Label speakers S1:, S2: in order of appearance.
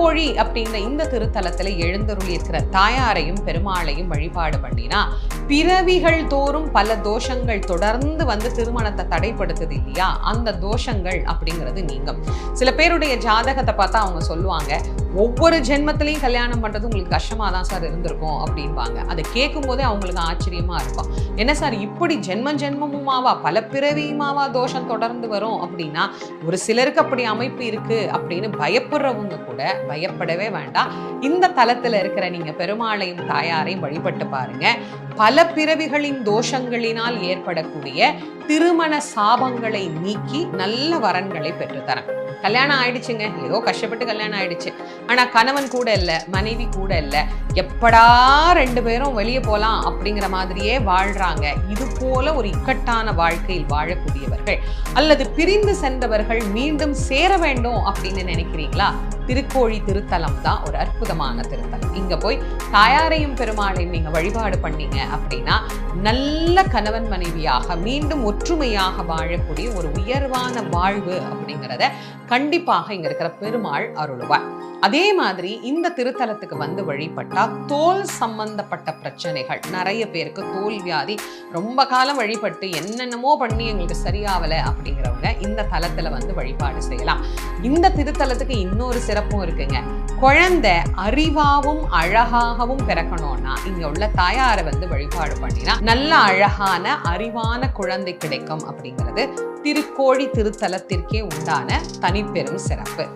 S1: திருக்கோழி அப்படிங்கிற இந்த திருத்தலத்துல எழுந்தருளி இருக்கிற தாயாரையும் பெருமாளையும் வழிபாடு பண்ணினா பிறவிகள் தோறும் பல தோஷங்கள் தொடர்ந்து வந்து திருமணத்தை தடைப்படுத்துது இல்லையா? அந்த தோஷங்கள் அப்படிங்கிறது நீங்கும். சில பேருடைய ஜாதகத்தை பார்த்தா அவங்க சொல்லுவாங்க ஒவ்வொரு ஜென்மத்திலையும் கல்யாணம் பண்றது உங்களுக்கு கஷ்டமா தான் சார் இருந்திருக்கும் அப்படிம்பாங்க. அதை கேட்கும் போதே அவங்களுக்கு ஆச்சரியமா இருக்கும். என்ன சார் இப்படி ஜென்ம ஜென்மமுமாவா? பல பிறவியுமாவா தோஷம் தொடர்ந்து வரும் அப்படின்னா ஒரு சிலருக்கு அப்படி அமைப்பு இருக்கு அப்படின்னு பயப்படுறவங்க கூட பயப்படவே வேண்டாம். இந்த தலத்துல இருக்கிற நீங்க பெருமாளையும் தாயாரையும் வழிபட்டு பாருங்க. பல பிறவிகளின் தோஷங்களினால் ஏற்படக்கூடிய திருமண சாபங்களை நீக்கி நல்ல வரன்களை பெற்றுத்தரேன் கல்யாணம் ஆயிடுச்சுங்க. ஏதோ கஷ்டப்பட்டு கல்யாணம் ஆயிடுச்சு. ஆனா கணவன் கூட இல்ல மனைவி கூட இல்ல எப்படா ரெண்டு பேரும் வெளியே போலாம் அப்படிங்கிற மாதிரியே வாழ்றாங்க. இது போல ஒரு இக்கட்டான வாழ்க்கையில் வாழக்கூடியவர்கள். அல்லது பிரிந்து சென்றவர்கள் மீண்டும் சேர வேண்டும் அப்படின்னு நினைக்கிறீங்களா? திருக்கோழி திருத்தலம் தான் ஒரு அற்புதமான திருத்தலம். இங்க போய் தாயாரையும் பெருமாளையும் நீங்க வழிபாடு பண்ணீங்க அப்படின்னா நல்ல கணவன் மனைவியாக மீண்டும் ஒற்றுமையாக வாழக்கூடிய ஒரு உயர்வான வாழ்வு அப்படிங்கிறத கண்டிப்பாக இங்க இருக்கிற பெருமாள் அருளுவார். அதே மாதிரி இந்த திருத்தலத்துக்கு வந்து வழிபட்டா தோல் சம்பந்தப்பட்ட பிரச்சனைகள் நிறைய பேருக்கு தோல் வியாதி ரொம்ப காலம் வழிபட்டு என்னென்னமோ பண்ணி எங்களுக்கு சரியாவல அப்படிங்கிறவங்க இந்த தலத்துல வந்து வழிபாடு செய்யலாம். இந்த திருத்தலத்துக்கு இன்னொரு சிறப்பு சிறப்பும் இருக்குங்க. குழந்தை அறிவாவும் அழகாகவும் பிறக்கணும்னா இங்க உள்ள தாயாரை வந்து வழிபாடு பண்ணினா நல்ல அழகான அறிவான குழந்தை கிடைக்கும் அப்படிங்கிறது திருக்கோழி திருத்தலத்திற்கே உண்டான தனிப்பெரும் சிறப்பு.